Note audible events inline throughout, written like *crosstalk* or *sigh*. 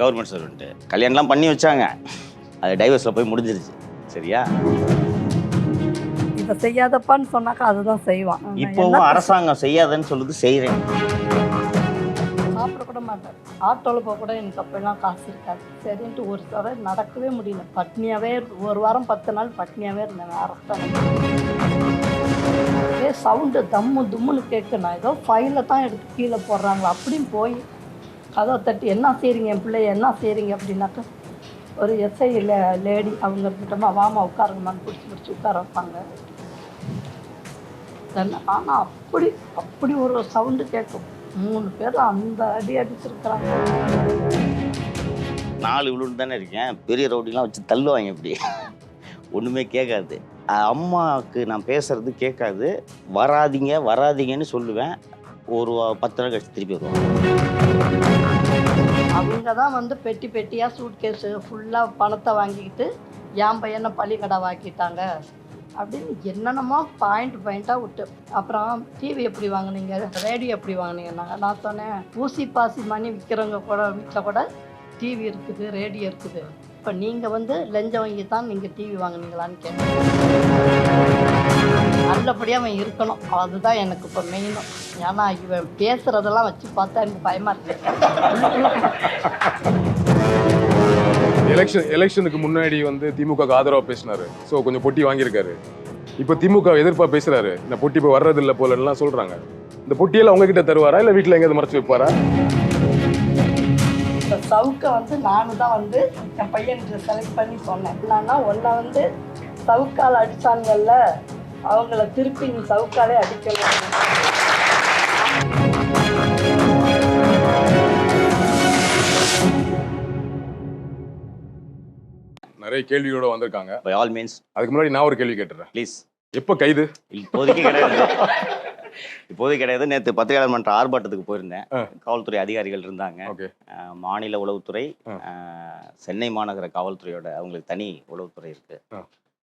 Government servant கல்யாணம்லாம் பண்ணி வச்சாங்க. அது டைவர்ஸில் போய் முடிஞ்சிருச்சு. சரியா? இதை செய்யாதப்பான்னு சொன்னாக்கா அதுதான் செய்வான். இப்போவும் அரசாங்கம் செய்யாதுன்னு சொல்லுது செய்கிறேன் சாப்பிட கூட மாட்டார். ஆட்டோவில் போக கூட எனக்கு அப்போல்லாம் காசு இருக்காது. சரின்ட்டு ஒரு தடவை நடக்கவே முடியல. பட்னியாகவே ஒரு வாரம் பத்து நாள் பட்னியாகவே இருந்தேன். அரசாங்கம் சவுண்டு தம்மு தும்முன்னு கேட்கு நான் ஏதோ ஃபைலில் தான் எடுத்து கீழே போடுறாங்களா? அப்படின்னு போய் கதவை தட்டி என்ன செய்கிறீங்க என் பிள்ளைய? என்ன செய்கிறீங்க அப்படின்னாக்கா ஒரு எஸ்ஐ லேடி அவங்க கிட்டமா வாமா உட்காருங்கம்மான்னு பிடிச்சி பிடிச்சி உட்கார வைப்பாங்க. ஆனால் அப்படி அப்படி ஒரு சவுண்டு கேட்கும். மூணு பேர் அந்த அடி அடிச்சிருக்கிறாங்க. நாலு விழுந்து தானே இருக்கேன். பெரிய ரவுடிலாம் வச்சு தள்ளுவாங்க இப்படி. ஒன்றுமே கேட்காது. அம்மாவுக்கு நான் பேசுறது கேட்காது. வராதீங்க வராதீங்கன்னு சொல்லுவேன். ஒரு பத்து நாள் கழிச்சு திருப்பி வருவாங்க. அவங்க தான் வந்து பெட்டி பெட்டியாக சூட் கேஸு ஃபுல்லாக பணத்தை வாங்கிக்கிட்டு என் பையனை பள்ளிக்கடை வாக்கிட்டாங்க அப்படின்னு என்னென்னமோ பாயிண்ட் பாயிண்ட்டாக விட்டு. அப்புறம் டிவி எப்படி வாங்குனீங்க? ரேடியோ எப்படி வாங்குனீங்கன்னாங்க நான் சொன்னேன் ஊசி பாசி மணி விற்கிறவங்க கூட வீட்டில் கூட டிவி இருக்குது ரேடியோ இருக்குது. இப்போ நீங்கள் வந்து லஞ்சம் வாங்கி தான் நீங்கள் டிவி வாங்கினீங்களான்னு கேட்டேன். நல்லபடியாக அவன் இருக்கணும். அதுதான் எனக்கு இப்போ மெயினும் ஏன்னா இவன் பேசுகிறதெல்லாம் வச்சு பார்த்தா எனக்கு பயமாக இருக்கு. எலெக்ஷன் எலெக்ஷனுக்கு முன்னாடி வந்து திமுக க்கு ஆதரவா பேசினாரு. ஸோ கொஞ்சம் பொட்டி வாங்கியிருக்காரு. இப்போ திமுக எதிர்ப்பா பேசுறாரு. இந்த பொட்டி இப்போ வர்றது இல்லை போலலாம் சொல்றாங்க. இந்த பொட்டியெல்லாம் உங்ககிட்ட தருவாரா? இல்லை வீட்டில் எங்கேயாவது மறைச்சு வைப்பாரா? இந்த சவுக்கை வந்து நானும் தான் வந்து என் பையனுக்கு செலக்ட் பண்ணி சொன்னேன். என்னன்னா ஒன்றை வந்து சவுக்கால் அடிச்சாங்கல்ல அவங்கள திருப்பி நீ சவுக்காலே அடிக்கணும் நிறைய கேள்வியோட வந்திருக்காங்க. பை ஆல் மீன்ஸ் அதுக்கு முன்னாடி நான் ஒரு கேள்வி கேட்டுறேன். ப்ளீஸ் எப்போ கைது? இப்போதைக்கு கிடையாது. இப்போதைக்கு கிடையாது. நேற்று பத்திரிகையாளர் மன்ற ஆர்ப்பாட்டத்துக்கு போயிருந்தேன். காவல்துறை அதிகாரிகள் இருந்தாங்க. மாநில உளவுத்துறை சென்னை மாநகர காவல்துறையோட அவங்களுக்கு தனி உளவுத்துறை இருக்கு.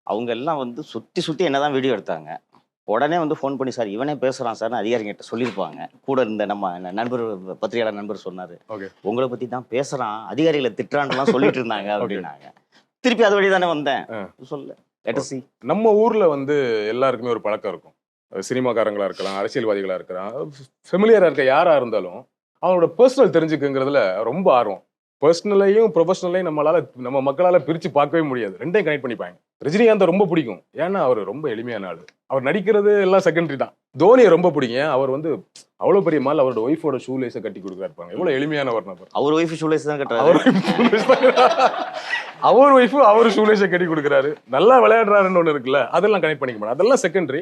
அவங்க எல்லாம் வந்து சுத்தி சுத்தி என்னதான் வீடியோ எடுத்தாங்க. உடனே வந்து ஃபோன் பண்ணி சார் இவனே பேசுறான் சார் அதிகாரிகிட்ட சொல்லியிருப்பாங்க. கூட இருந்த நம்ம நண்பர் பத்திரிகையாளர் நண்பர் சொன்னாரு. ஓகே. உங்களை பத்தி தான் பேசுறான் அதிகாரிகளை திட்டுறான்லாம் சொல்லிட்டு இருந்தாங்க *laughs* அப்படின்னாங்க. திருப்பி அது வழி தானே வந்தேன். சொல்லு see. நம்ம ஊர்ல வந்து எல்லாருக்குமே ஒரு பழக்கம் இருக்கும். அஹ் சினிமாக்காரங்களா இருக்கலாம் அரசியல்வாதிகளா இருக்கலாம் ஃபெமிலியரா இருக்க யாரா இருந்தாலும் அவனோட பர்சனல் தெரிஞ்சுக்குங்கிறதுல ரொம்ப ஆர்வம். பர்சனலையும் ப்ரொஃபஷனலையும் நம்மளால நம்ம மக்களால பிரிச்சு பார்க்கவே முடியாது. ரெண்டையும் கனெக்ட் பண்ணிப்பாங்க. ரஜினிகாந்த் ரொம்ப பிடிக்கும். ஏன்னா அவர் ரொம்ப எளிமையான ஆளு. அவர் நடிக்கிறது எல்லாம் செகண்டரி தான். தோனியை ரொம்ப பிடிக்கும். அவர் வந்து அவ்வளவு பெரிய மால் அவரோட ஒய்ஃபோட ஷூ லேஸை கட்டி கொடுக்குறாரு பாருங்க. எவ்வளவு எளிமையானவர் நபர். அவர் ஒய்ஃப் ஷூலேஸ் தான் கட்டுறாரு. அவர் wife அவர் அவர் ஷூலேஷை கட்டி கொடுக்குறாரு. நல்லா விளையாடுறாருன்னு ஒன்று இருக்குல்ல அதெல்லாம் கனெக்ட் பண்ணிக்க மாட்டோம் அதெல்லாம் செகண்டரி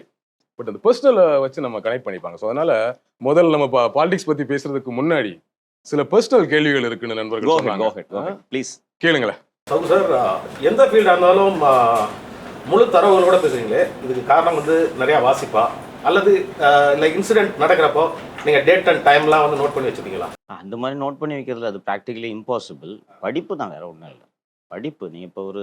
பட் அந்த பர்சனலை வச்சு நம்ம கனெக்ட் பண்ணிப்பாங்க. ஸோ அதனால முதல்ல நம்ம பாலிடிக்ஸ் பத்தி பேசுறதுக்கு முன்னாடி சில பர்சனல் கேள்விகள் இருக்குன்னு நண்பர்கள். Please. கேளுங்களேன். சார் எந்த ஃபீல்டாக இருந்தாலும் முழு தரவுகளோட பேசுறீங்களே இதுக்கு காரணம் வந்து நிறையா வாசிப்பா? அல்லது இல்லை இன்சிடென்ட் நடக்கிறப்போ நீங்கள் டேட் அண்ட் டைம்லாம் வந்து நோட் பண்ணி வச்சுருக்கீங்களா? அந்த மாதிரி நோட் பண்ணி வைக்கிறதுல அது ப்ராக்டிகலி இம்பாசிபிள் படிப்பு தான் வேற ஒன்றும் இல்லை. படிப்பு. நீ இப்போ ஒரு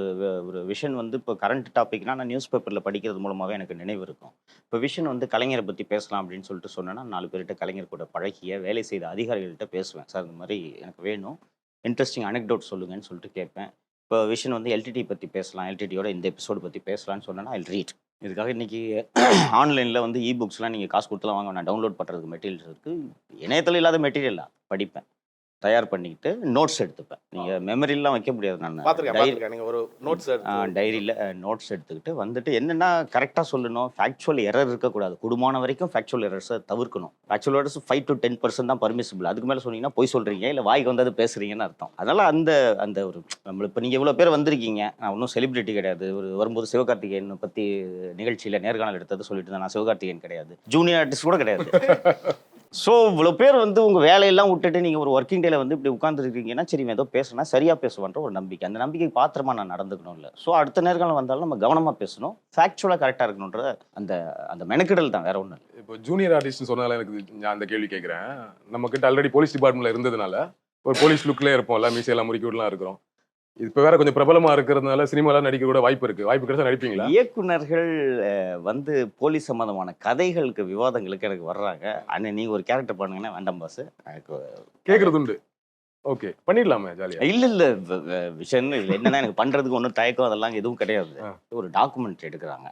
ஒரு விஷன் வந்து இப்போ கரண்ட் டாபிக்னா நான் நியூஸ் பேப்பரில் படிக்கிறது மூலமாகவே எனக்கு நினைவு இருக்கும். இப்போ விஷன் வந்து கலைஞரை பற்றி பேசலாம் அப்படின்னு சொல்லிட்டு சொன்னேன்னா நாலு பேர்கிட்ட கலைஞர் கூட பழகிய வேலை செய்த அதிகாரிகள்கிட்ட பேசுவேன். சார் இந்த மாதிரி எனக்கு வேணும். இன்ட்ரெஸ்டிங் அனெக்டோட் சொல்லுங்கன்னு சொல்லிட்டு கேட்பேன். இப்போ விஷன் வந்து எல்டிடி பற்றி பேசலாம். எல்டிடியோட இந்த எபிசோடு பற்றி பேசலாம்னு சொன்னேன்னா ஐல் ரீட் இதுக்காக இன்றைக்கி ஆன்லைனில் *clears throat* வந்து இ புக்ஸ்லாம் நீங்கள் காசு கொடுத்துலாம் வாங்க நான் டவுன்லோட் பண்ணுறதுக்கு மெட்டீரியல்ஸ் இருக்குது இணையத்தில் இல்லாத மெட்டீரியலா படிப்பேன். தயார் பண்ணிக்கிட்டு நோட்ஸ் எடுத்துப்பேன். நீங்கள் மெமரிலாம் வைக்க முடியாது நான். ஒரு நோட்ஸ் டைரியில் நோட்ஸ் எடுத்துக்கிட்டு வந்துட்டு என்னென்னா கரெக்டாக சொல்லணும். ஃபேக்சுவல் எரர் இருக்கக்கூடாது. குடும்பமான வரைக்கும் ஃபேக்சுவல் எரர்ஸை தவிர்க்கணும். Factual errors five to ten percent தான் பர்மிசிபிள் அதுக்கு மேலே சொன்னீங்கன்னா போய் சொல்கிறீங்க இல்லை வாய்க்கு வந்தது பேசுகிறீங்கன்னு அர்த்தம். அதனால் அந்த அந்த ஒரு நம்மள இப்போ நீங்கள் இவ்வளோ பேர் வந்திருக்கீங்க. நான் ஒன்றும் செலிபிரிட்டி கிடையாது. ஒரு வரும்போது சிவகார்த்திகேயன் பற்றி நிகழ்ச்சியில் நேர்காணல் எடுத்தது சொல்லிட்டு இருந்தேன். நான் சிவகார்த்திகேயன் கிடையாது. ஜூனியர் ஆர்டிஸ்ட் கூட கிடையாது. *laughs* ஸோ இவ்வளோ பேர் வந்து உங்கள் வேலையெல்லாம் விட்டுட்டு நீங்கள் ஒரு ஒர்க்கிங் டேல வந்து இப்படி உட்காந்துருக்கீங்கன்னா சரி ஏதோ பேசுனா சரியாக பேசுவான்ற ஒரு நம்பிக்கை. அந்த நம்பிக்கை பாத்திரமா நான் நடந்துக்கணும் இல்லை ஸோ அடுத்த நேர்காலம் வந்தாலும் நம்ம கவனமாக பேசணும். ஃபேக்சுவலாக கரெக்டாக இருக்கணுன்ற அந்த அந்த மெனக்கிடல் தான். வேற ஒன்றும் இப்போ ஜூனியர் ஆர்டிஸ்ட் சொன்னால எனக்கு நான் அந்த கேள்வி கேட்குறேன். நம்மக்கிட்ட ஆல்ரெடி போலீஸ் டிபார்ட்மெண்ட்ல இருந்ததுனால ஒரு போலீஸ் லுக்லேயே இருப்போம் எல்லாம் மீசையெல்லாம் முறுக்கி விடலாம் இருக்கிறோம். இப்போ வேற கொஞ்சம் பிரபலமா இருக்கிறதுனால சினிமாலாம் நடிக்க கூட வாய்ப்பு இருக்கு. வாய்ப்பு கிடைச்சா நடிப்பீங்களா? இயக்குனர்கள் அஹ், வந்து போலீஸ் சம்பந்தமான கதைகளுக்கு விவாதங்களுக்கு எனக்கு வர்றாங்க. அண்ணன் நீங்க ஒரு கேரக்டர் பண்ணுங்கன்னா வேண்டாம் பாஸ் எனக்கு கேட்கறது உண்டு ஓகே. பண்ணிடலாமே ஜாலியா இல்ல இல்ல விஷயம் இல்லை என்னன்னா எனக்கு பண்றதுக்கு ஒன்றும் தயக்கம் அதெல்லாம் எதுவும் கிடையாது. ஒரு டாக்குமெண்ட் எடுக்கிறாங்க.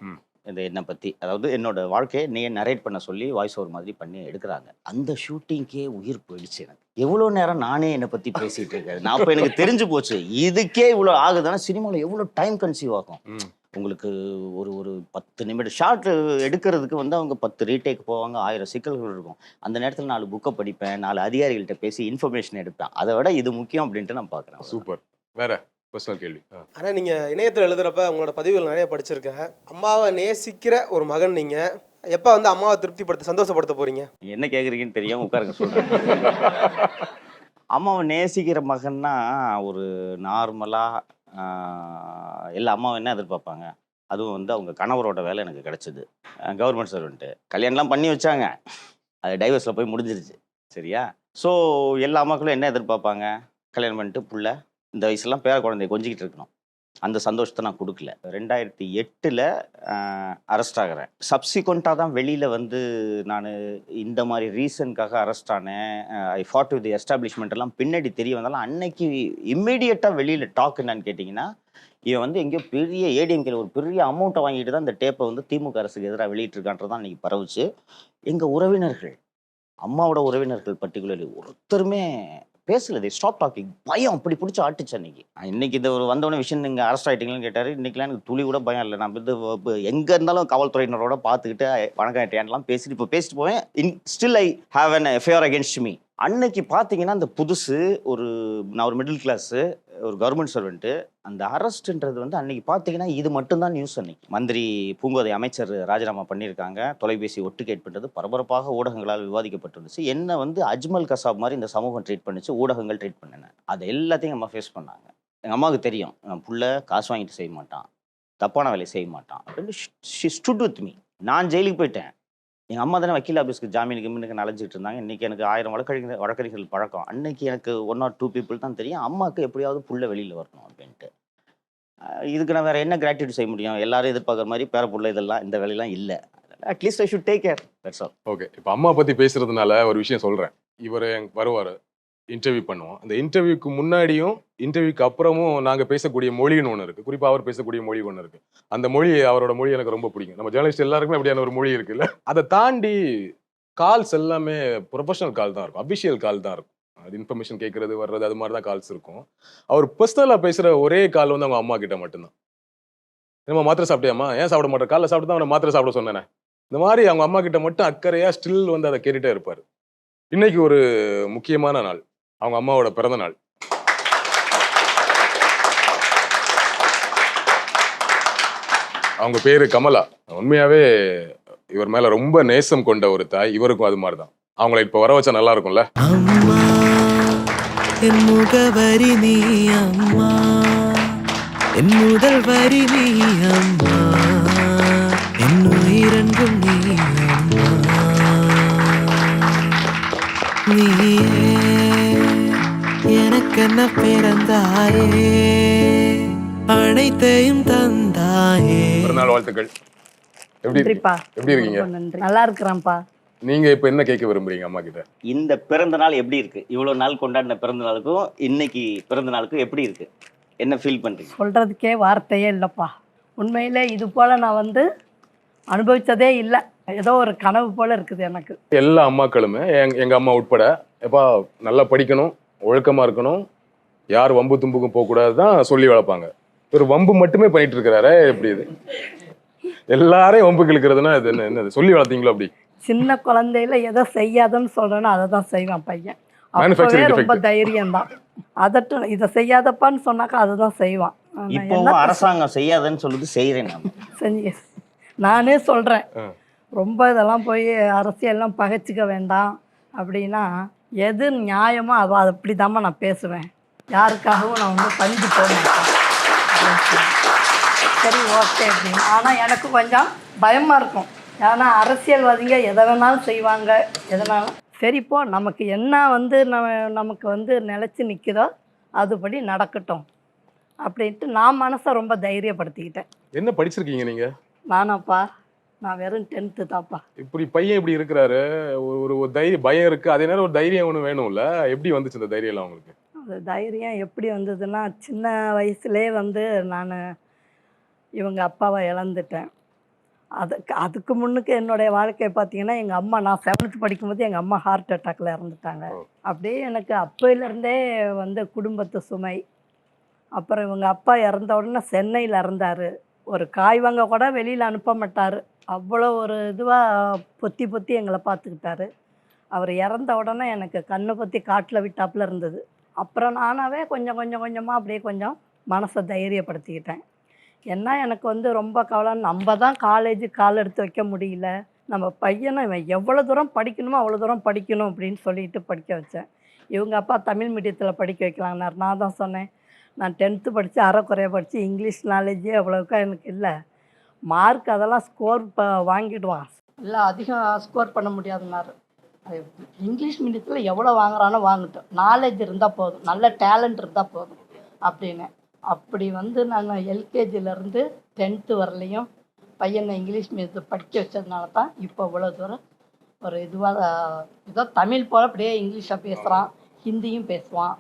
இந்த என்னை பத்தி. அதாவது என்னோட வாழ்க்கையை நீ நரேட் பண்ண சொல்லி வாய்ஸ் ஓவர் மாதிரி பண்ணி எடுக்கிறாங்க. அந்த ஷூட்டிங்க்கே உயிர் போயிடுச்சு எனக்கு. எவ்வளோ நேரம் நானே என்னை பத்தி பேசிட்டு இருக்கேன். நான் அப்போ எனக்கு தெரிஞ்சு போச்சு. இதுக்கே இவ்வளோ ஆகுதுன்னா சினிமாவில் எவ்வளோ டைம் கன்சீவ் ஆகும். உங்களுக்கு ஒரு ஒரு பத்து நிமிடம் ஷார்ட் எடுக்கிறதுக்கு வந்து அவங்க பத்து ரீடேக் போவாங்க ஆயிரம் சிக்கல்கள் இருக்கும். அந்த நேரத்தில் நாலு புக்கை படிப்பேன் நாலு அதிகாரிகள்கிட்ட பேசி இன்ஃபர்மேஷன் எடுப்பேன். அதை விட இது முக்கியம் அப்படின்ட்டு நான் பார்க்குறேன் சூப்பர். வேற? பர்சனல் கேள்வி. ஆனால் நீங்கள் இணையத்தில் எழுதுறப்ப உங்களோட பதிவுகள் நிறைய படிச்சிருக்கேன். அம்மாவை நேசிக்கிற ஒரு மகன் நீங்கள் எப்போ வந்து அம்மாவை திருப்திப்படுத்த சந்தோஷப்படுத்த போறீங்க? நீங்க என்ன கேட்குறீங்கன்னு தெரியாம உட்காருங்க சொல்றேன் அம்மாவை நேசிக்கிற மகன்னா ஒரு நார்மலாக எல்லா அம்மாவும் என்ன எதிர்பார்ப்பாங்க? அதுவும் வந்து அவங்க கணவரோட வேலை எனக்கு கிடைச்சது. கவர்மெண்ட் சர்வெண்ட்டு கல்யாணம்லாம் பண்ணி வச்சாங்க. அது டைவர்ஸில் போய் முடிஞ்சிருச்சு. சரியா? ஸோ எல்லா அம்மாக்களும் என்ன எதிர்பார்ப்பாங்க? கல்யாணம் பண்ணிட்டு புள்ள? இந்த வயசுலாம் பேர குழந்தைய கொஞ்சிக்கிட்டு இருக்கணும். அந்த சந்தோஷத்தை நான் கொடுக்கல. ரெண்டாயிரத்தி எட்டில் அரெஸ்ட் ஆகிறேன். சப்சிக்வெண்ட்டாக தான் வெளியில் வந்து நான் இந்த மாதிரி ரீசனுக்காக அரெஸ்ட் ஆனேன். ஐ ஃபாட் வித் எஸ்டாப்ளிஷ்மெண்ட் எல்லாம் பின்னாடி தெரிய வந்தாலும் அன்னைக்கு இம்மிடியட்டாக வெளியில் டாக் என்னன்னு கேட்டிங்கன்னா இவன் வந்து எங்கேயோ பெரிய ஏடிஎம்கேல ஒரு பெரிய அமௌண்ட்டை வாங்கிட்டு தான் இந்த டேப்பை வந்து திமுக அரசுக்கு எதிராக வெளியிட்டிருக்கான்றது தான் அன்றைக்கி பரவுச்சு. எங்கள் உறவினர்கள் அம்மாவோட உறவினர்கள் பர்டிகுலர்லி ஒருத்தருமே பேசல தே ஸ்டாப் டாக்கிங் பயம். அப்படி பிடிச்சி ஆட்டுச்சு அன்னைக்கு. இன்னைக்கு இந்த ஒரு வந்தவொடனே விஷயம் நீங்கள் அரெஸ்ட் ஆகிட்டீங்களான்னு கேட்டார். இன்னைக்கெல்லாம் எனக்கு துளி கூட பயம் இல்லை. நான் வந்து எங்கே இருந்தாலும் காவல்துறையினரோட பார்த்துக்கிட்டு வணக்கம் ஏட்டியான்லாம் பேசிட்டு இப்போ பேசிட்டு போவேன். In still I have an FIR against me அன்னைக்கு பார்த்தீங்கன்னா அந்த புதுசு ஒரு நான் ஒரு மிடில் கிளாஸு ஒரு கவர்மெண்ட் சர்வெண்ட்டு அந்த அரெஸ்ட்ன்றது வந்து அன்னைக்கு பார்த்தீங்கன்னா இது மட்டும்தான் நியூஸ் அன்னைக்கு. மந்திரி பூங்கோதை அமைச்சர் ராஜினாமா பண்ணியிருக்காங்க. தொலைபேசி ஒட்டுக்கேட் பண்ணுறது பரபரப்பாக ஊடகங்களால் விவாதிக்கப்பட்டிருந்துச்சு. என்ன வந்து அஜ்மல் கசாப் மாதிரி இந்த சமூகம் ட்ரீட் பண்ணிச்சு ஊடகங்கள் ட்ரீட் பண்ணினேன் அது எல்லாத்தையும் அம்மா ஃபேஸ் பண்ணாங்க. எங்கள் அம்மாவுக்கு தெரியும் என் புள்ள காசு வாங்கிட்டு செய்ய மாட்டான் தப்பான வேலையை செய்ய மாட்டான். அப்படின்னு ஷி ஸ்டுட் வித் மீ நான் ஜெயிலுக்கு போயிட்டேன். எங்கள் அம்மா தானே வக்கீல் ஆஃபீஸ்க்கு ஜாமீனுக்கு கிமீனுக்கு நலஞ்சிட்டு இருந்தாங்க. இன்றைக்கி எனக்கு ஆயிரம் வழக்கறிஞர் வழக்கறிஞர்கள் பழக்கம். அன்னைக்கு எனக்கு ஒன் ஆர் டூ பீப்புள் தான் தெரியும். அம்மாவுக்கு எப்படியாவது புள்ள வெளியில் வரணும் அப்படின்ட்டு. இதுக்கு நான் வேறு என்ன கிராட்டியூட் செய்ய முடியும்? எல்லாரும் எதிர்பார்க்குற மாதிரி பேர புள்ள இதெல்லாம் இந்த வேலையெல்லாம் இல்லை. At least I should take care that's all okay இப்போ அம்மா பத்தி பேசுறதுனால ஒரு விஷயம் சொல்றேன். இவர் வருவார். இன்டர்வியூ பண்ணுவோம். அந்த இன்டர்வியூக்கு முன்னாடியும் இன்டர்வியூக்கு அப்புறமும் நாங்கள் பேசக்கூடிய மொழின்னு ஒன்று இருக்குது குறிப்பாக அவர் பேசக்கூடிய மொழி ஒன்று இருக்குது அந்த மொழி அவரோட மொழி எனக்கு ரொம்ப பிடிக்கும். நம்ம ஜேர்னலிஸ்ட் எல்லாருக்குமே அப்படியான ஒரு மொழி இருக்குல்ல? அதை தாண்டி கால்ஸ் எல்லாமே ப்ரொஃபஷனல் கால் தான் இருக்கும். அபிஷியல் கால் தான் இருக்கும். அது இன்ஃபர்மேஷன் கேட்குறது வர்றது அது மாதிரி தான் கால்ஸ் இருக்கும். அவர் பர்சனலாக பேசுகிற ஒரே கால் வந்து அவங்க அம்மா கிட்ட மட்டும்தான். நம்ம மாத்திரை சாப்பிட்டியாமா ஏன் சாப்பிட மாட்டேன் காலைல சாப்பிட்டு தான் அவனை மாத்திரை சாப்பிட சொன்னேனே. இந்த மாதிரி அவங்க அம்மா கிட்ட மட்டும் அக்கறையாக ஸ்டில் வந்து அதை கேட்டுகிட்டே இருப்பார். இன்னைக்கு ஒரு முக்கியமான நாள். அவங்க அம்மாவோட பிறந்த நாள். அவங்க பேரு கமலா. உண்மையாவே இவர் மேல ரொம்ப நேசம் கொண்ட ஒரு தாய். இவருக்கும் அது மாதிரி தான் அவங்கள இப்ப வர வச்சா நல்லா இருக்கும்ல? என் முகவரி நீ அம்மா. என் முதல் வரி நீ அம்மா. என் உயிரன்பும் நீ அம்மா. நீ எனக்கென்ன பிறந்தாயே. அனைத்தையும் தந்தாயே. பிறந்தநாள் வாழ்த்துக்கள். எப்படி நன்றிப்பா. எப்படி இருக்கீங்க? ரொம்ப நன்றி. நல்லா இருக்கிறேன்ப்பா நீங்க இப்ப என்ன கேட்க விரும்புறீங்க அம்மா கிட்ட? இந்த பிறந்த நாள் எப்படி இருக்கு? இவ்வளோ நாள் கொண்டாடின பிறந்த நாளுக்கும் இன்னைக்கு பிறந்த நாளுக்கும் எப்படி இருக்கு? என்ன ஃபீல் பண்றீங்க? சொல்கிறதுக்கே வார்த்தையே இல்லைப்பா. உண்மையிலே இது போல் நான் வந்து அனுபவித்ததே இல்லை. ஏதோ ஒரு கனவு போல் இருக்குது எனக்கு. எல்லா அம்மாக்களுமே எங்க எங்க அம்மா உட்பட எப்பா நல்லா படிக்கணும் ஒழுக்கமா இருக்கணும் யார் வம்பு தும்புக்கும் போகக்கூடாது தான் சொல்லி வளர்ப்பாங்க. ஒரு வம்பு மட்டுமே பண்ணிட்டு இருக்கிறாரே எப்படி இது? எல்லாரையும் வம்புக்கு இழுக்கிறதுனா இது என்ன என்னது? சொல்லி வளர்த்தீங்களோ அப்படி? சின்ன குழந்தையில எதை செய்யாதன்னு சொல்கிறேனோ அதை தான் செய்வான் பையன். அப்பவே ரொம்ப. தைரியம் தான் அதட்டும் இதை செய்யாதப்பான்னு சொன்னாக்கா அதை தான் செய்வான் இப்போவும் அரசாங்கம் செய்யாதுன்னு சொல்லுது செய்கிறேன் நான். செஞ்சு நானே சொல்கிறேன். ரொம்ப இதெல்லாம் போய் அரசியல்லாம் பகைச்சிக்க வேண்டாம் அப்படின்னா எது நியாயமோ அது அது அப்படி நான் பேசுவேன். யாருக்காகவும் நான் வந்து பஞ்சு போக மாட்டேன். சரி ஓகே அப்படின்னு. ஆனால் எனக்கு கொஞ்சம் பயமாக இருக்கும். ஏன்னா அரசியல்வாதிங்க எதை வேணாலும் செய்வாங்க. எதனாலும் சரி போ. நமக்கு என்ன வந்து நம்ம நமக்கு வந்து நிலச்சி நிற்குதோ அதுபடி நடக்கட்டும். அப்படின்ட்டு நான் மனசை ரொம்ப தைரியப்படுத்திக்கிட்டேன். என்ன படிச்சிருக்கீங்க நீங்க? நானாப்பா. நான் வெறும் டென்த்து தான்ப்பா. இப்படி பையன் இப்படி இருக்கிறாரு. ஒரு ஒரு தைரியம் பயம் இருக்கு. அதே நேரம் ஒரு தைரியம் ஒன்று வேணும்ல. எப்படி வந்துச்சு இந்த தைரியம் எல்லாம் உங்களுக்கு? அது தைரியம் எப்படி வந்ததுன்னா சின்ன வயசுலேயே வந்து நான் இவங்க அப்பாவை இழந்துட்டேன். அதுக்கு அதுக்கு முன்னுக்கு என்னுடைய வாழ்க்கையை பார்த்தீங்கன்னா எங்கள் அம்மா நான் செவன்த் படிக்கும்போது எங்கள் அம்மா ஹார்ட் அட்டாக்ல இறந்துட்டாங்க. அப்படியே எனக்கு அப்போயிலேருந்தே வந்து குடும்பத்து சுமை. அப்புறம் இவங்க அப்பா இறந்த உடனே சென்னையில் இறந்தார். ஒரு காய் வாங்க கூட வெளியில் அனுப்ப மாட்டார். அவ்வளோ ஒரு இதுவாக பொத்தி பொத்தி எங்களை பார்த்துக்கிட்டாரு அவர் இறந்த உடனே எனக்கு கண்ணை பொத்தி காட்டில் விட்டாப்புல இருந்தது. அப்புறம் நானாவே கொஞ்சம் கொஞ்சம் கொஞ்சமாக அப்படியே கொஞ்சம் மனசை தைரியப்படுத்திக்கிட்டேன். என்ன எனக்கு வந்து ரொம்ப கவலை நம்ம தான் காலேஜ் கால் எடுத்து வைக்க முடியல. நம்ம பையனை இவன் எவ்வளோ தூரம் படிக்கணுமோ அவ்வளோ தூரம் படிக்கணும் அப்படின்னு சொல்லிட்டு படிக்க வச்சேன். இவங்க அப்பா தமிழ் மீடியத்தில் படிக்க வைக்கலாங்கனார் நான் தான் சொன்னேன். நான் டென்த்து படித்து அரைக்குறைய படித்து இங்கிலீஷ் நாலேஜே அவ்வளோக்கா எனக்கு இல்லை. மார்க் அதெல்லாம் ஸ்கோர் இப்போ வாங்கிடுவான். இல்லை அதிகம் ஸ்கோர் பண்ண முடியாதுன்னாரு. அது இங்கிலீஷ் மீடியத்தில் எவ்வளோ வாங்குறானோ வாங்கட்டும். நாலேஜ் இருந்தால் போதும். நல்ல டேலண்ட் இருந்தால் போதும். அப்படின்னு. அப்படி வந்து நாங்கள் எல்கேஜிலேருந்து டென்த்து வரலையும் பையனை இங்கிலீஷ் மீடியத்தை படிக்க வச்சதுனால தான் இப்போ இவ்வளோ தூரம் ஒரு இதுவாக ஏதோ தமிழ் போல் அப்படியே இங்கிலீஷாக பேசுகிறான் ஹிந்தியும் பேசுவான்.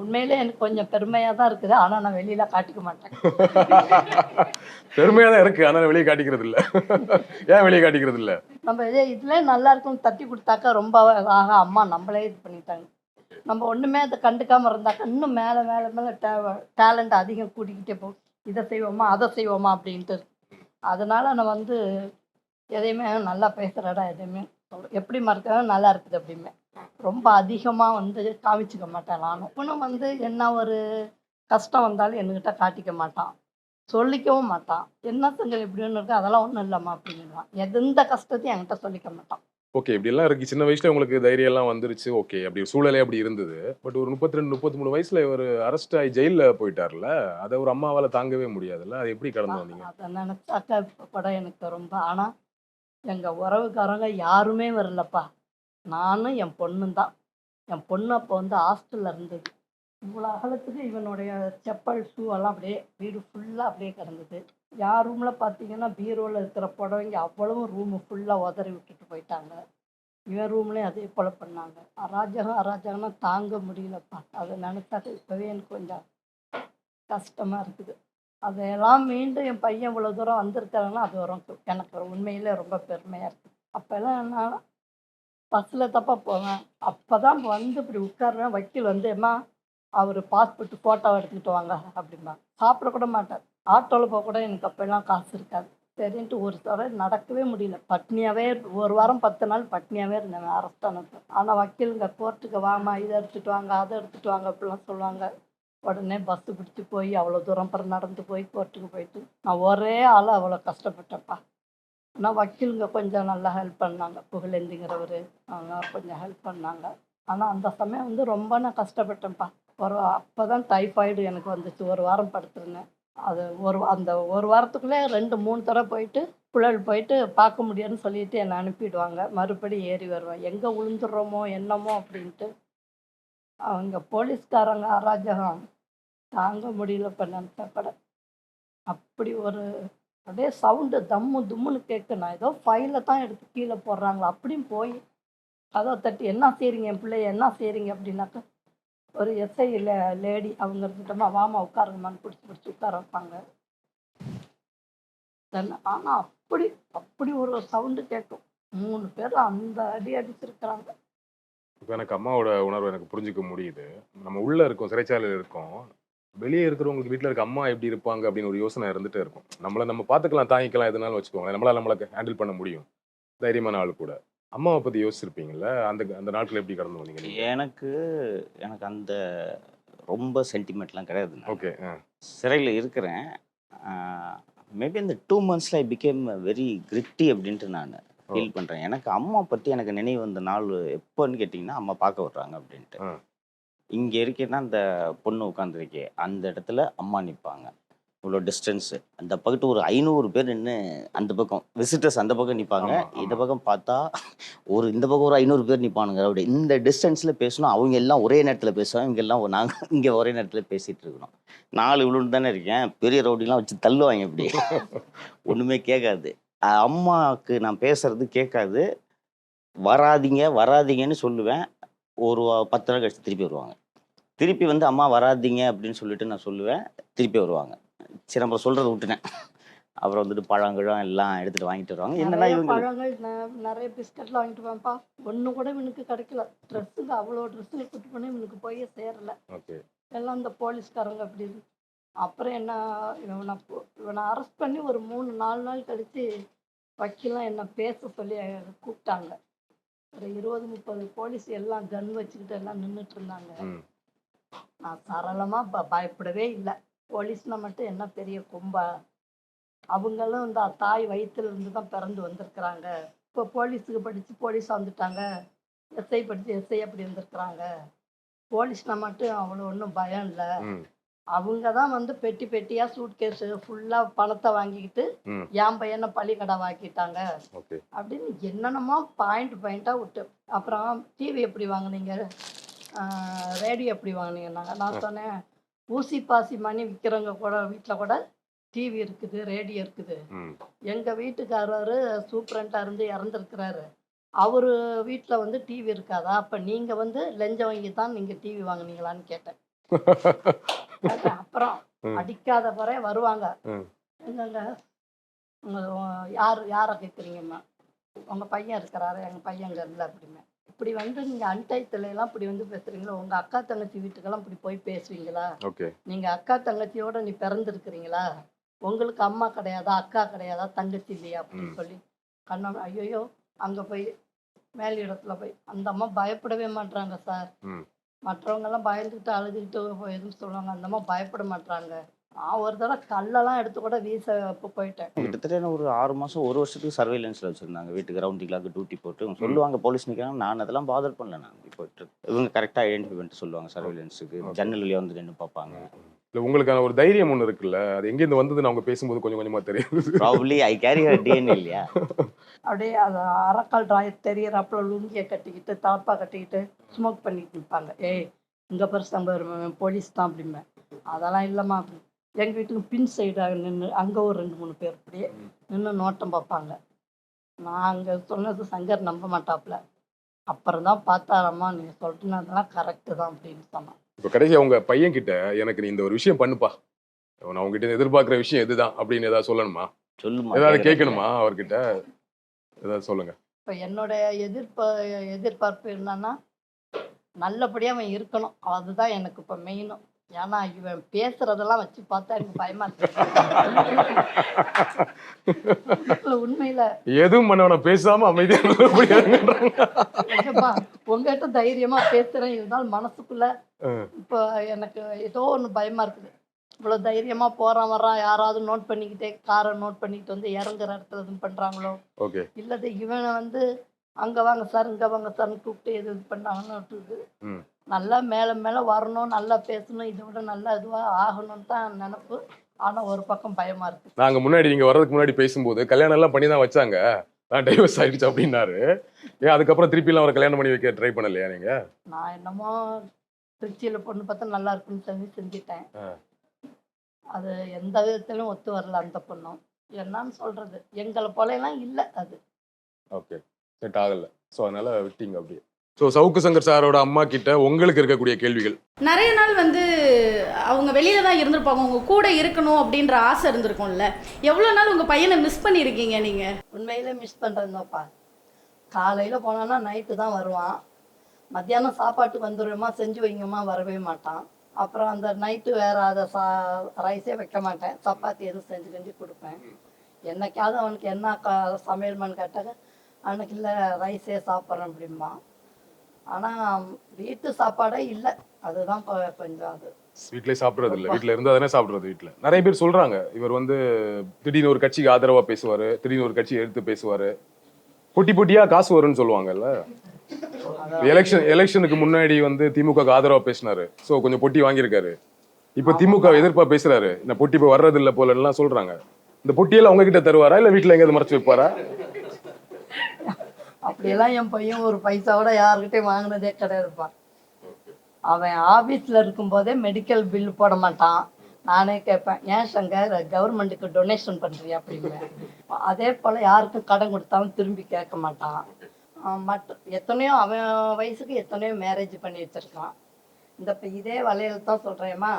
உண்மையிலே எனக்கு கொஞ்சம் பெருமையாக தான் இருக்குது. ஆனால் நான் வெளியில் காட்டிக்க மாட்டேன். *laughs* பெருமையா தான் இருக்கு. ஆனா வெளியே காட்டிக்கிறது இல்ல. *laughs* ஏன் வெளியே காட்டிக்கிறது இல்ல? நம்ம இதே இதுல நல்லா இருக்கும்னு தட்டி கொடுத்தாக்கா ரொம்ப ஆகா அம்மா நம்மளே இது பண்ணிட்டாங்க. நம்ம ஒண்ணுமே அதை கண்டுக்காம இருந்தாக்கா இன்னும் மேல மேல மேல டேலண்ட் அதிகம் கூட்டிக்கிட்டே போகும் இதை செய்வோமா அதை செய்வோமா அப்படின்ட்டு. அதனால நான் வந்து எதையுமே நல்லா பேசுறடா எதையுமே. எப்படி மறக்க நல்லா இருக்குது அப்படிமே. ரொம்ப அதிகமா வந்து காமிச்சிக்க மாட்டேன் நானும் இன்னும் வந்து என்ன ஒரு கஷ்டம் வந்தாலும் என்கிட்ட காட்டிக்க மாட்டான். சொல்லிக்கவும் மாட்டான். என்ன செஞ்சல் இப்படி ஒன்று இருக்கு அதெல்லாம் ஒன்றும் இல்லைம்மா அப்படின்னுவான் எந்த கஷ்டத்தையும் என்கிட்ட சொல்லிக்க மாட்டான். ஓகே இப்படி எல்லாம் இருக்கு. சின்ன வயசுல உங்களுக்கு தைரியம் எல்லாம் வந்துருச்சு. ஓகே அப்படி சூழலே அப்படி இருந்தது. பட் ஒரு முப்பத்தி ரெண்டு முப்பத்தி மூணு வயசுல இவர் அரெஸ்ட் ஆகி ஜெயில போயிட்டார்ல அதை ஒரு அம்மாவால தாங்கவே முடியாதுல்ல? அது எப்படி கடந்து வந்தீங்க? அதை நினச்சாக்கா கூட எனக்கு ரொம்ப ஆனால் எங்கள் உறவுக்காரங்க யாருமே வரலப்பா. நானும் என் பொண்ணும் தான். என் பொண்ணு அப்போ வந்து ஹாஸ்டலில் இருந்தது இவ்வளோ அகலத்துக்கு இவனுடைய செப்பல் ஷூ எல்லாம் அப்படியே வீடு ஃபுல்லாக அப்படியே கிடந்தது. யார் ரூமில் பார்த்தீங்கன்னா பீரோவில் இருக்கிற புடவைங்க அவ்வளவும் ரூமு ஃபுல்லாக உதறி விட்டுட்டு போயிட்டாங்க. இவன் ரூம்லேயும் அதே போல் பண்ணாங்க. அராஜகம் அராஜகம்னா தாங்க முடியலப்பா அதை நினச்சாக்க இப்போவே எனக்கு கொஞ்சம் கஷ்டமாக இருக்குது. அதையெல்லாம் மீண்டும் என் பையன் இவ்வளோ தூரம் வந்திருக்காருன்னா அது வரும். எனக்கு உண்மையிலே ரொம்ப பெருமையாக இருக்குது அப்போல்லாம் என்ன பஸ்ஸில் தப்பா போவேன். அப்போ தான் வந்து இப்படி உட்காருவேன். வக்கீல் வந்து அம்மா அவர் பாஸ்போர்ட் ஃபோட்டோ எடுத்துக்கிட்டு வாங்க அப்படிம்பா. சாப்பிட கூட மாட்டார். ஆட்டோவில் போக கூட எனக்கு அப்போல்லாம் காசு இருக்காது. சரின்ட்டு ஒரு தடவை நடக்கவே முடியல. பட்னியாகவே ஒரு வாரம் பத்து நாள் பட்னியாகவே இருந்தேன் அரெஸ்ட் ஆனது ஆனால் வக்கீலுங்க கோர்ட்டுக்கு வாமா இதை எடுத்துகிட்டு வாங்க அதை எடுத்துகிட்டு வாங்க அப்படிலாம் சொல்லுவாங்க. உடனே பஸ்ஸு பிடிச்சி போய் அவ்வளோ தூரம் அப்புறம் நடந்து போய் கோர்ட்டுக்கு போயிட்டு நான் ஒரே ஆள் அவ்வளோ கஷ்டப்பட்டேன்ப்பா. ஆனால் வக்கீலுங்க கொஞ்சம் நல்லா ஹெல்ப் பண்ணாங்க. புகழேந்திங்கிறவர் அவங்க கொஞ்சம் ஹெல்ப் பண்ணாங்க. ஆனால் அந்த சமயம் வந்து ரொம்ப நான் கஷ்டப்பட்டேன்ப்பா. ஒரு அப்போ தான் டைஃபாய்டு எனக்கு வந்துச்சு. ஒரு வாரம் படுத்துருந்தேன். அது ஒரு அந்த ஒரு வாரத்துக்குள்ளே ரெண்டு மூணு தடவை போயிட்டு புழல் போயிட்டு பார்க்க முடியாதுன்னு சொல்லிட்டு என்னை அனுப்பிடுவாங்க. மறுபடி ஏறி வருவேன். எங்கே விழுந்துடுறோமோ என்னமோ அப்படின்ட்டு. அவங்க போலீஸ்காரங்க அராஜகம். தாங்க முடியல இப்போ நினச்சப்பட அப்படி ஒரு அப்படியே சவுண்டு தம்மு தும்முன்னு கேட்கு நான் ஏதோ ஃபைலை தான் எடுத்து கீழே போடுறாங்களா அப்படியும் போய் கதவை தட்டி என்ன செய்கிறீங்க என் பிள்ளைய? என்ன செய்கிறீங்க அப்படின்னாக்கா ஒரு எஸ்ஐ லே லேடி அவங்க இருந்துட்டோமா வாமா உட்காருங்கம்மான்னு பிடிச்சி பிடிச்சி உட்கார வைப்பாங்க. ஆனால் அப்படி அப்படி ஒரு சவுண்டு கேட்கும். மூணு பேர் அந்த அடி அடிச்சிருக்கிறாங்க. இப்போ எனக்கு அம்மாவோட உணர்வு எனக்கு புரிஞ்சுக்க முடியுது. நம்ம உள்ளே இருக்கோம் சிறைச்சாலையில் இருக்கோம். வெளியே இருக்கிறவங்களுக்கு வீட்டில் இருக்க அம்மா எப்படி இருப்பாங்க அப்படின்னு ஒரு யோசனை இருந்துட்டே இருக்கும். நம்மளை நம்ம பார்த்துக்கலாம் தாங்கிக்கலாம் எதுனாலும் வச்சுக்கோங்களேன். நம்மளால நம்மளை ஹேண்டில் பண்ண முடியும். தைரியமான ஆள் கூட. அம்மாவை பத்தி யோசிச்சிருப்பீங்கல்ல? அந்த அந்த நாட்கள் எப்படி கடந்து வந்தீங்க எனக்கு எனக்கு அந்த ரொம்ப சென்டிமெண்ட்லாம் கிடையாது ஓகே சிறையில் இருக்கிறேன். மேபி அந்த டூ மந்த்ஸில் ஐ பிகேம் வெரி கிரிட்டி அப்படின்ட்டு நான் ஃபீல் பண்ணுறேன் எனக்கு அம்மா பற்றி எனக்கு நினைவு வந்த நாள் எப்போன்னு கேட்டிங்கன்னா அம்மா பார்க்க வர்றாங்க அப்படின்ட்டு. இங்கே இருக்கேன்னா அந்த பொண்ணு உட்காந்துருக்கே அந்த இடத்துல அம்மா நிற்பாங்க இவ்வளோ டிஸ்டன்ஸு அந்த பக்கத்து ஒரு ஐநூறு பேர் நின்று அந்த பக்கம் விசிட்டர்ஸ் அந்த பக்கம் நிற்பாங்க. இந்த பக்கம் பார்த்தா ஒரு இந்த பக்கம் ஒரு ஐநூறு பேர் நிற்பானுங்க அப்படி இந்த டிஸ்டன்ஸில் பேசணும் அவங்க எல்லாம் ஒரே நேரத்தில் பேசுவாங்க இங்க எல்லாம் நாங்கள் இங்கே ஒரே நேரத்தில் பேசிகிட்டு இருக்கிறோம். நாலு இவ்வளோன்னு தானே இருக்கேன். பெரிய ரவுடிலாம் வச்சு தள்ளுவாங்க இப்படி. *laughs* ஒன்றுமே கேட்காது. அம்மாவுக்கு நான் பேசுறது கேட்காது. வராதீங்க வராதீங்கன்னு சொல்லுவேன். ஒரு பத்து நாள் கழிச்சு திருப்பி வருவாங்க. திருப்பி வந்து அம்மா வராதீங்க அப்படின்னு சொல்லிட்டு நான் சொல்லுவேன். திருப்பி வருவாங்க. சரி நம்ம சொல்கிறத விட்டுனேன் அப்புறம் வந்துட்டு பழங்கிழம் எல்லாம் எடுத்துகிட்டு வாங்கிட்டு வருவாங்க. என்னன்னா இவங்க பழங்கள் நிறைய பிஸ்கட்லாம் வாங்கிட்டு வாப்பா ஒன்று கூட இவனுக்கு கிடைக்கல. ட்ரெஸ்ஸுங்க அவ்வளோ ட்ரெஸ்ஸுங்க கூட்டு பண்ணி இவனுக்கு போய் சேரல. எல்லாம் இந்த போலீஸ்காரங்க அப்படி. அப்புறம் என்ன இவனை இவனை அரெஸ்ட் பண்ணி ஒரு மூணு நாலு நாள் கழிச்சு வக்கீலாம் என்ன பேச சொல்லி கூப்பிட்டாங்க. ஒரு இருபது முப்பது போலீஸ் எல்லாம் கன் வச்சுக்கிட்டு எல்லாம் நின்றுட்டு இருந்தாங்க. நான் சரளமாக ப பயப்படவே இல்லை. போலீஸ்னா மட்டும் என்ன பெரிய கும்பா? அவங்களும் இந்த தாய் வயித்துல இருந்து தான் பிறந்து வந்திருக்கிறாங்க. இப்போ போலீஸுக்கு படித்து போலீஸ் வந்துட்டாங்க. எஸ்ஐ படித்து எஸ்ஐ அப்படி வந்திருக்கிறாங்க. போலீஸ்னா மட்டும் அவ்வளோ ஒன்றும் பயம் இல்லை. அவங்க தான் வந்து பெட்டி பெட்டியாக சூட் கேஸு ஃபுல்லாக பணத்தை வாங்கிக்கிட்டு. என் பையனை பள்ளிக்கடை வாக்கிட்டாங்க ஓகே. அப்படின்னு என்னென்னமோ பாயிண்ட் பாயிண்ட்டாக விட்டு. அப்புறம் டிவி எப்படி வாங்குனீங்க? ரேடியோ எப்படி வாங்குனீங்கன்னாங்க நான் சொன்னேன் ஊசி பாசி மணி விற்கிறவங்க கூட வீட்டில் கூட டிவி இருக்குது ரேடியோ இருக்குது. எங்கள் வீட்டுக்காரர் சூப்பரண்டாக இருந்து இறந்துருக்கிறாரு. அவர் வீட்டில் வந்து டிவி இருக்காதா? அப்போ நீங்கள் வந்து லஞ்சம் வாங்கி தான் நீங்கள் டிவி வாங்குனீங்களான்னு கேட்டேன். *laughs* அப்புறம். அடிக்காத குறை வருவாங்க. எங்கங்க யார் யாரை கேட்குறீங்கம்மா உங்கள் பையன் இருக்கிறாரு எங்கள் பையன் இங்கே இல்லை அப்படிமே. இப்படி வந்து நீங்கள் அன்டயத்துல எல்லாம் இப்படி வந்து பேசுறீங்களா? உங்கள் அக்கா தங்கச்சி வீட்டுக்கெல்லாம் இப்படி போய் பேசுவீங்களா ஓகே. நீங்கள் அக்கா தங்கச்சியோட நீ பிறந்திருக்கிறீங்களா? உங்களுக்கு அம்மா கிடையாதா? அக்கா கிடையாதா? தங்கச்சி இல்லையா? அப்படின்னு. சொல்லி கண்ணா ஐயோ அங்கே போய் மேல் இடத்துல போய் அந்த அம்மா பயப்படவே மாட்றாங்க சார். ம். மற்றவங்கெல்லாம் பயந்துக்கிட்டு அழுதுகிட்டு எதுவும் சொல்லுவாங்க. அந்த அம்மா பயப்பட மாட்றாங்க. நான் ஒரு தடவை கல்லெல்லாம் எடுத்து கூட வீச போயிட்டேன். கிட்டத்தட்ட ஒரு ஆறு மாசம் ஒரு வருஷத்துக்கு சர்வைலன்ஸ்ல வச்சிருந்தாங்க. வீட்டுக்கு ரவுண்ட் கிளாக்கு டியூட்டி போட்டு. சொல்லுவாங்க போலீஸ் நிற்கிறாங்க நான் அதெல்லாம் பாதர் பண்ணல நான். போயிட்டு இவங்க கரெக்டாக ஐடென்டிஃபை பண்ணிட்டு சொல்லுவாங்க சர்வைலன்ஸுக்கு. ஜன்னல் வழியா வந்து நின்று பார்ப்பாங்க. இல்ல உங்களுக்கான ஒரு தைரியம் ஒண்ணு இருக்குல்ல? அது எங்கேருந்து வந்ததுன்னு அவங்க பேசும்போது கொஞ்சம் கொஞ்சமா தெரியுது. Probably I carry her DNA இல்லையா? அப்படியே அது அரக்கால் ராய தெரியறப்பல லுங்கியை கட்டிக்கிட்டு தாப்பா கட்டிக்கிட்டு ஸ்மோக் பண்ணிட்டு நிற்பாங்க ஏய் இங்கே பரிசு நம்ம போலீஸ் தான் அப்படிம்பேன். அதெல்லாம் இல்லைம்மா. அப்படி எங்கள் வீட்டுக்கு பின் சைடாக நின்று அங்கே ஒரு ரெண்டு மூணு பேர் அப்படியே நின்று நோட்டம் பார்ப்பாங்க. நான் அங்கே சொன்னது சங்கர் நம்ப மாட்டாப்புல. அப்புறம் தான் பார்த்தாரம்மா நீங்கள் சொல்லிட்டு அதெல்லாம் கரெக்டு தான் அப்படின்னு சொன்னான். இப்ப கடைசி அவங்க பையன் கிட்ட எனக்கு நீ இந்த ஒரு விஷயம் பண்ணுப்பா. நான் உங்ககிட்ட எதிர்பார்க்கிற விஷயம் இதுதான் அப்படின்னு ஏதாவது சொல்லணுமா? சொல்லுமா ஏதாவது. கேட்கணுமா அவர்கிட்ட? ஏதாவது சொல்லுங்க. இப்போ என்னுடைய எதிர்ப்ப எதிர்பார்ப்பு என்னன்னா நல்லபடியாக அவன் இருக்கணும். அதுதான் எனக்கு இப்போ மெயினும் ஏன்னா இவன் பேசுறதெல்லாம் வச்சு பார்த்தா எனக்கு பயமா இருக்கு. உண்மையில எதுவும் பண்ணவன பேசாம அமைதியா உங்ககிட்ட தைரியமா பேசுறேன். இருந்தாலும் மனசுக்குள்ள. இப்போ எனக்கு ஏதோ ஒன்று பயமா இருக்குது. இவ்வளோ தைரியமா போறான் வர்றான். யாராவது நோட் பண்ணிக்கிட்டே காரை நோட் பண்ணிக்கிட்டு வந்து இறங்குற இடத்துல இது பண்றாங்களோ? இல்லது இவனை வந்து அங்க வாங்க சார் இங்க வாங்க சார்னு கூப்பிட்டு எது இது பண்ணாங்கன்னு இருக்குது. நல்லா மேல மேல வரணும் நல்லா பேசணும் இதை விட நல்லா இதுவா ஆகணும்னு தான் நினப்பு. ஆனா ஒரு பக்கம் பயமா இருக்கு. நாங்க முன்னாடி நீங்க வர்றதுக்கு முன்னாடி பேசும்போது கல்யாணம் எல்லாம் பண்ணி தான் வச்சாங்க. நான் டைவர்ஸ் ஆயிடுச்சு அப்படின்னாரு. ஏன் அதுக்கப்புறம் திருப்பி எல்லாம் அவரை கல்யாணம் பண்ணி வைக்க ட்ரை பண்ணலையா நீங்க? நான் என்னமோ திருச்சியில பொண்ணு பார்த்தா நல்லா இருக்குன்னு சொல்லி செஞ்சுட்டேன். அது எந்த விதத்திலும் ஒத்து வரல அந்த பொண்ணும். என்னன்னு சொல்றது? எங்களை போலலாம் இல்லை அது. ஓகே. செட் ஆகல. ஸோ அதனால விட்டீங்க அப்படியே. ஸோ சவுக்கு சங்கர் சாரோட அம்மா கிட்ட உங்களுக்கு இருக்கக்கூடிய கேள்விகள். நிறைய நாள் வந்து அவங்க வெளியில தான் இருந்திருப்பாங்க. உங்க கூட இருக்கணும் அப்படின்ற ஆசை இருந்திருக்கும்ல. எவ்வளோ நாள் உங்க பையனை மிஸ் பண்ணியிருக்கீங்க நீங்க? உண்மையிலே மிஸ் பண்ணுறதுதான்ப்பா காலையில் போனோன்னா நைட்டு தான் வருவான். மத்தியானம் சாப்பாட்டுக்கு வந்துடுவோமா செஞ்சு வைங்கம்மா வரவே மாட்டான். அப்புறம் அந்த நைட்டு வேற அதை சா ரைஸே வைக்க மாட்டேன். சப்பாத்தி எதுவும் செஞ்சு செஞ்சு கொடுப்பேன். என்னைக்காவது அவனுக்கு என்ன க சமையல்மான்னு கேட்டாக்க அவனுக்கு இல்லை ரைஸே சாப்பிட்றேன் அப்படிம்பான். ஆனால் வீட்டு சாப்பாடே இல்லை. அதுதான் கொஞ்சம் அது. வீட்லயே சாப்பிடுறது இல்ல. வீட்ல இருந்தா தானே சாப்பிடுறது வீட்ல. நிறைய பேர் சொல்றாங்க இவர் வந்து திடீர்னு ஒரு கட்சிக்கு ஆதரவா பேசுவாரு திடீர்னு ஒரு கட்சி எடுத்து பேசுவாரு. பொட்டி பொட்டியா காசு வரும்னு சொல்லுவாங்கல்ல. எலெக்ஷன் எலெக்ஷனுக்கு முன்னாடி வந்து திமுக ஆதரவா பேசினாரு. சோ கொஞ்சம் பொட்டி வாங்கியிருக்காரு. இப்ப திமுக எதிர்ப்பா பேசுறாரு. இந்த பொட்டி இப்ப வர்றது இல்ல போல எல்லாம் சொல்றாங்க. இந்த பொட்டியெல்லாம் உங்ககிட்ட தருவாரா? இல்ல வீட்ல எங்கேயாவது மறைச்சு வைப்பாரா? அப்படியெல்லாம் என் பையன் ஒரு பைசா கூட யாருக்கிட்டையும் வாங்கினதே கிடையாதுப்பா அவன் ஆஃபீஸில் இருக்கும்போதே மெடிக்கல் பில் போட மாட்டான். நானே கேட்பேன் ஏன் சங்கர் கவர்மெண்ட்டுக்கு டொனேஷன் பண்ணுறியா அப்படின்னு அதே போல் யாருக்கும் கடன் கொடுத்தாலும் திரும்பி கேட்க மாட்டான். மற்ற எத்தனையோ அவன் வயசுக்கு எத்தனையோ மேரேஜ் பண்ணி வச்சிருக்கான். இந்த இப்போ இதே வலையில் தான் சொல்கிறேம்மா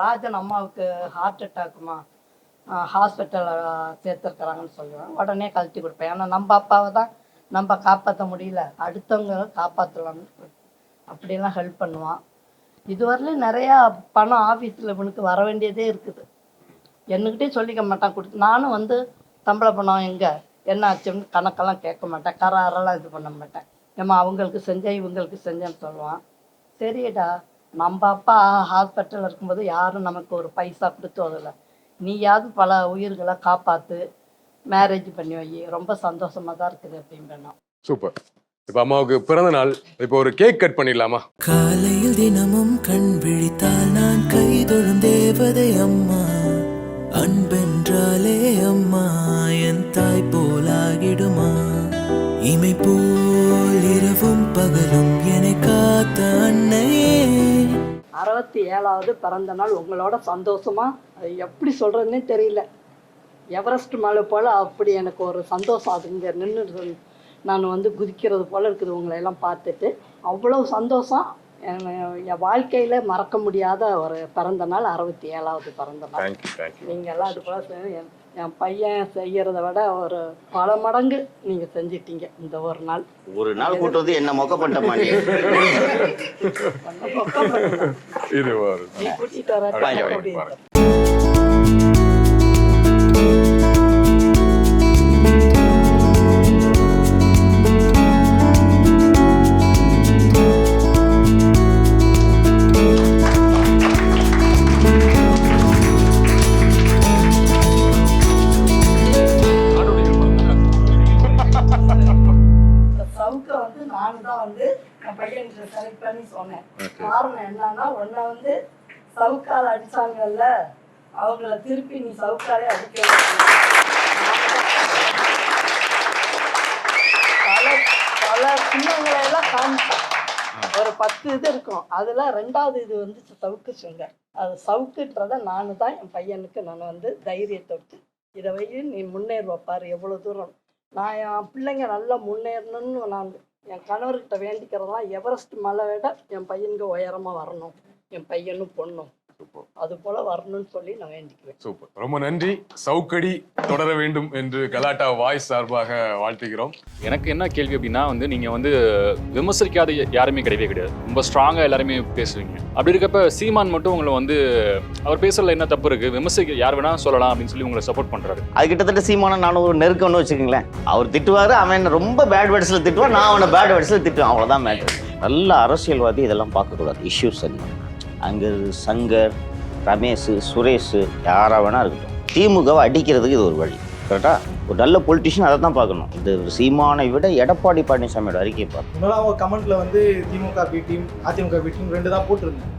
ராஜன் அம்மாவுக்கு ஹார்ட் அட்டாக்குமா ஹாஸ்பிட்டலில் சேர்த்துருக்குறாங்கன்னு சொல்லுவேன். உடனே கழட்டி கொடுப்பேன். ஏன்னா நம்ம அப்பாவை தான் நம்ம காப்பாற்ற முடியல. அடுத்தவங்க காப்பாற்றலாம்னு அப்படிலாம் ஹெல்ப் பண்ணுவான். இதுவரையிலும் நிறையா பணம் ஆஃபீஸில் இவனுக்கு வர வேண்டியதே இருக்குது. என்னக்கிட்டே சொல்லிக்க மாட்டான். கொடுத்து நானும் வந்து சம்பள பணம் எங்கே? என்ன ஆச்சுன்னு கணக்கெல்லாம் கேட்க மாட்டேன். கராரெல்லாம் இது பண்ண மாட்டேன். ஏம்மா அவங்களுக்கு செஞ்சேன் இவங்களுக்கு செஞ்சேன்னு சொல்லுவான். சரிடா. நம்ம அப்பா ஹாஸ்பிட்டலில் இருக்கும்போது யாரும் நமக்கு ஒரு பைசா கொடுத்து வரல நீயாவது பல உயிர்களை காப்பாற்று மேரேஜ் பண்ணி வை. ரொம்ப சந்தோஷமாக தான் இருக்குது அப்படின்பேன் நான். சூப்பர் இப்போ அம்மாவுக்கு பிறந்த நாள் இப்போ ஒரு கேக் கட் பண்ணிடலாமா? காலையில் தினமும் கண் விழித்தால் நான் கைதொழும் தேவதை அம்மா. அன்பென்றாலே அம்மா என் தாய் போலாகிடுமா. இமை போல் இரவும் பகலும் என்னை காத்த அன்னையே அறுபத்தி ஏழாவது பிறந்த நாள் உங்களோட சந்தோஷமா? அது எப்படி சொல்றதுன்னே தெரியல. எவரெஸ்ட் மலை போல அப்படி எனக்கு ஒரு சந்தோஷம். அது இங்கே நின்று நான் வந்து குதிக்கிறது போல இருக்குது உங்களை எல்லாம் பார்த்துட்டு. அவ்வளோ சந்தோஷம். என் வாழ்க்கையில மறக்க முடியாத ஒரு பிறந்த நாள் அறுபத்தி ஏழாவது பிறந்த நாள். நீங்கள் எல்லாம் அது போல என் பையன் செய்யறத விட ஒரு பல மடங்கு நீங்கள் செஞ்சிட்டீங்க இந்த ஒரு நாள். ஒரு நாள் கூட்டு வந்து என்ன மொக்க பண்ணிட்ட மாதிரி காரணம் என்னன்னா உன்னை வந்து சவுக்கால் அடிச்சாங்கல்ல அவங்கள திருப்பி நீ சவுக்காலே அடிக்க பல பல சின்னங்களை எல்லாம் காமிச்சேன். ஒரு பத்து இது இருக்கும். அதுல ரெண்டாவது இது வந்து சவுக்கு சுங்க. அது சவுக்குன்றத நான் தான் என் பையனுக்கு நான் வந்து தைரியத்தை விட்டு இதை வையும் நீ முன்னேறுவ பாரு எவ்வளோ தூரம். நான் என் பிள்ளைங்க நல்லா முன்னேறணும்னு நான் என் கணவர்கிட்ட வேண்டிக்கிறதெல்லாம் எவரெஸ்ட் மலை விட என் பையனுக்கு உயரமாக வரணும். என் பையனும் பொண்ணும். அது போல வரணும்னு சொல்லி நான் வேண்டிக்குவேன். சூப்பர் ரொம்ப நன்றி. சவுக்கடி தொடர வேண்டும் என்று கலாட்டா வாய்ஸ் சார்பாக வாழ்த்துகிறோம். எனக்கு என்ன கேள்வி அப்படின்னா வந்து நீங்கள் வந்து விமர்சிக்காத யாருமே கிடையவே கிடையாது. ரொம்ப ஸ்ட்ராங்காக எல்லாருமே பேசுவீங்க. அப்படி இருக்கப்ப சீமான் மட்டும் உங்களை வந்து அவர் பேசுறதுல என்ன தப்பு இருக்குது விமர்சிக்க யார் வேணால் சொல்லலாம் அப்படின்னு சொல்லி உங்களை சப்போர்ட் பண்ணுறாரு அது கிட்டத்தட்ட சீமான நானும் ஒரு நெருக்கம்னு வச்சுக்கோங்களேன். அவர் திட்டுவார் அவன் என்ன ரொம்ப பேட் வேர்ட்ஸில் திட்டுவான் நான் அவனை பேட் வேர்ட்ஸில் திட்டுவேன். அவ்வளோதான் மேட்ரு நல்ல அரசியல்வாதி இதெல்லாம் பார்க்கக்கூடாது. இஷ்யூஸ் என்ன? அங்கே சங்கர் ரமேஷ் சுரேஷ் யாராக வேணா இருக்கட்டும். திமுகவை அடிக்கிறதுக்கு இது ஒரு வழி. கரெக்டா ஒரு நல்ல பொலிட்டிஷியன் அதை தான் பார்க்கணும் இது சீமானை விட எடப்பாடி பழனிசாமியோட அறிக்கையை பார்க்கணும். முன்னெல்லாம் அவங்க கமெண்ட்ல வந்து DMK B team AIADMK B team ரெண்டு தான் போட்டிருந்தேன்.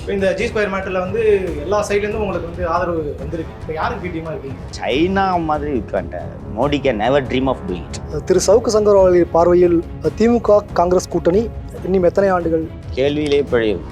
இப்போ இந்த ஜி ஸ்கொயர் மேட்டரில் வந்து எல்லா சைட்லேருந்தும் உங்களுக்கு வந்து ஆதரவு வந்திருக்கு. இப்போ யாருக்கு பி டீமாக இருக்கீங்க? சைனா மாதிரி இருக்காண்ட Modi can never dream of doing it Thiru Savukku Shankar அவர்களின் பார்வையில் திமுக காங்கிரஸ் கூட்டணி இன்னும் எத்தனை ஆண்டுகள்? கேள்வியிலே பிழையும்.